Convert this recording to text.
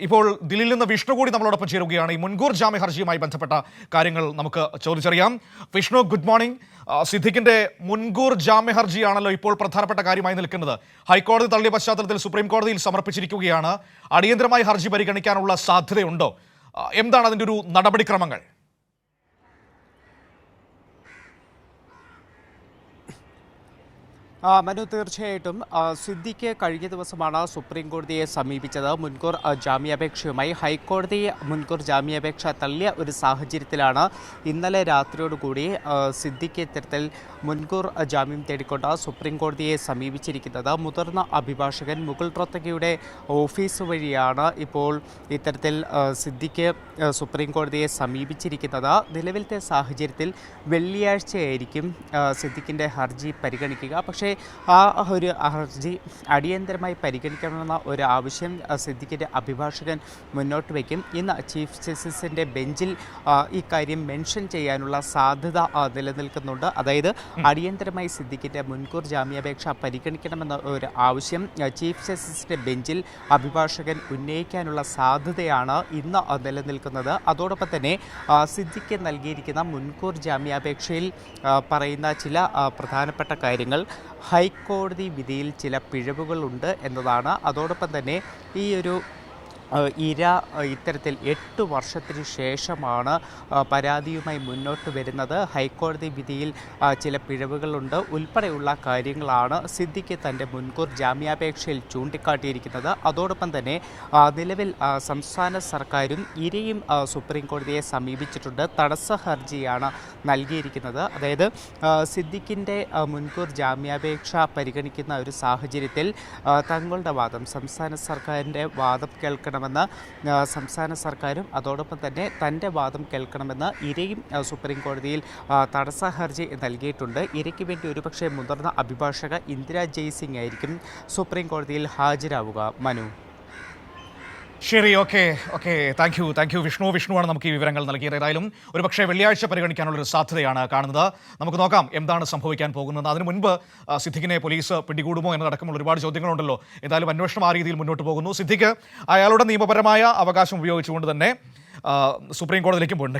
ഇപ്പോൾ ദില്ലിയിൽ നിന്ന് വിഷ്ണു കൂടി നമ്മളോടൊപ്പം ചേരുകയാണ്. ഈ മുൻകൂർ ജാമ്യ ഹർജിയുമായി ബന്ധപ്പെട്ട കാര്യങ്ങൾ നമുക്ക് ചോദിച്ചറിയാം. വിഷ്ണു ഗുഡ് മോർണിംഗ് സിദ്ദിഖിന്റെ മുൻകൂർ ജാമ്യ ഹർജിയാണല്ലോ ഇപ്പോൾ പ്രധാനപ്പെട്ട കാര്യമായി നിൽക്കുന്നത്. ഹൈക്കോടതി തള്ളിയ പശ്ചാത്തലത്തിൽ സുപ്രീം കോടതിയിൽ സമർപ്പിച്ചിരിക്കുകയാണ്. അടിയന്തരമായി ഹർജി പരിഗണിക്കാനുള്ള സാധ്യതയുണ്ടോ? എന്താണ് അതിന്റെ ഒരു നടപടിക്രമങ്ങൾ ആ, മനു തീർച്ചയായിട്ടും. സിദ്ദിഖ് കഴിഞ്ഞ ദിവസമാണ് സുപ്രീം കോടതിയെ സമീപിച്ചത്. മുൻകൂർ ജാമ്യാപേക്ഷയുമായി ഹൈക്കോടതി മുൻകൂർ ജാമ്യാപേക്ഷ തള്ളിയ ഒരു സാഹചര്യത്തിലാണ് ഇന്നലെ രാത്രിയോടുകൂടി സിദ്ദിഖ് ഇത്തരത്തിൽ മുൻകൂർ ജാമ്യം തേടിക്കൊണ്ട് സുപ്രീം കോടതിയെ സമീപിച്ചിരിക്കുന്നത്. മുതിർന്ന അഭിഭാഷകൻ മുകുൾ റോത്തകിയുടെ ഓഫീസ് വഴിയാണ് ഇപ്പോൾ ഇത്തരത്തിൽ സിദ്ദിഖ് സുപ്രീം കോടതിയെ സമീപിച്ചിരിക്കുന്നത്. നിലവിലത്തെ സാഹചര്യത്തിൽ വെള്ളിയാഴ്ചയായിരിക്കും സിദ്ദിഖിന്റെ ഹർജി പരിഗണിക്കുക. പക്ഷേ ആ ഒരു ഹർജി അടിയന്തരമായി പരിഗണിക്കണമെന്ന ഒരു ആവശ്യം സിദ്ദിഖിന്റെ അഭിഭാഷകൻ മുന്നോട്ട് വയ്ക്കും. ഇന്ന് ചീഫ് ജസ്റ്റിസിന്റെ ബെഞ്ചിൽ ഇക്കാര്യം മെൻഷൻ ചെയ്യാനുള്ള സാധ്യത നിലനിൽക്കുന്നുണ്ട്. അതായത് അടിയന്തരമായി സിദ്ദിഖിന്റെ മുൻകൂർ ജാമ്യാപേക്ഷ പരിഗണിക്കണമെന്ന ഒരു ആവശ്യം ചീഫ് ജസ്റ്റിസിന്റെ ബെഞ്ചിൽ അഭിഭാഷകൻ ഉന്നയിക്കാനുള്ള സാധ്യതയാണ് ഇന്ന് നിലനിൽക്കുന്നത്. അതോടൊപ്പം തന്നെ സിദ്ദിഖ് നൽകിയിരിക്കുന്ന മുൻകൂർ ജാമ്യാപേക്ഷയിൽ പറയുന്ന ചില പ്രധാനപ്പെട്ട കാര്യങ്ങൾ ഹൈക്കോടതി വിധിയിൽ ചില പിഴവുകളുണ്ട് എന്നതാണ്. അതോടൊപ്പം തന്നെ ഈ ഒരു ഇര ഇത്തരത്തിൽ എട്ട് വർഷത്തിന് ശേഷമാണ് പരാതിയുമായി മുന്നോട്ട് വരുന്നത്. ഹൈക്കോടതി വിധിയിൽ ചില പിഴവുകളുണ്ട്. ഉൾപ്പെടെയുള്ള കാര്യങ്ങളാണ് സിദ്ദിഖ് തന്റെ മുൻകൂർ ജാമ്യാപേക്ഷയിൽ ചൂണ്ടിക്കാട്ടിയിരിക്കുന്നത്. അതോടൊപ്പം തന്നെ നിലവിൽ സംസ്ഥാന സർക്കാരും ഇരയും സുപ്രീം കോടതിയെ സമീപിച്ചിട്ടുണ്ട്. തടസ്സ ഹർജിയാണ് നൽകിയിരിക്കുന്നത്. അതായത് സിദ്ദിഖിന്റെ മുൻകൂർ ജാമ്യാപേക്ഷ പരിഗണിക്കുന്ന ഒരു സാഹചര്യത്തിൽ തങ്ങളുടെ വാദം സംസ്ഥാന സർക്കാരിന്റെ വാദം കേൾക്കണമെന്ന് ആ, സംസ്ഥാന സർക്കാരും അതോടൊപ്പം തന്നെ തന്റെ വാദം കേൾക്കണമെന്ന് ഇരയും സുപ്രീം കോടതിയിൽ തടസ്സ ഹർജി നൽകിയിട്ടുണ്ട്. ഇരയ്ക്ക് വേണ്ടി ഒരുപക്ഷെ മുതിർന്ന അഭിഭാഷക ഇന്ദിരാ ജയ്സിംഗ് ആയിരിക്കും സുപ്രീം കോടതിയിൽ ഹാജരാവുക. മനു ശരി okay okay thank you thank you Vishnu വിഷ്ണുവാണ് നമുക്ക് ഈ വിവരങ്ങൾ നൽകിയത്. ഏതായാലും ഒരുപക്ഷെ വെള്ളിയാഴ്ച പരിഗണിക്കാനുള്ള ഒരു സാധ്യതയാണ് കാണുന്നത്. നമുക്ക് നോക്കാം എന്താണ് സംഭവിക്കാൻ പോകുന്നത്. അതിനു മുൻപ് സിദ്ദിഖിനെ പോലീസ് പിടികൂടുമോ എന്നതടക്കമുള്ള ഒരുപാട് ചോദ്യങ്ങളുണ്ടല്ലോ. ഏതായാലും അന്വേഷണം ആ രീതിയിൽ മുന്നോട്ട് പോകുന്നു. സിദ്ദിഖ് അയാളുടെ നിയമപരമായ അവകാശം ഉപയോഗിച്ചുകൊണ്ട് തന്നെ സുപ്രീം കോടതിയിലേക്കും പോയിട്ടുണ്ട്.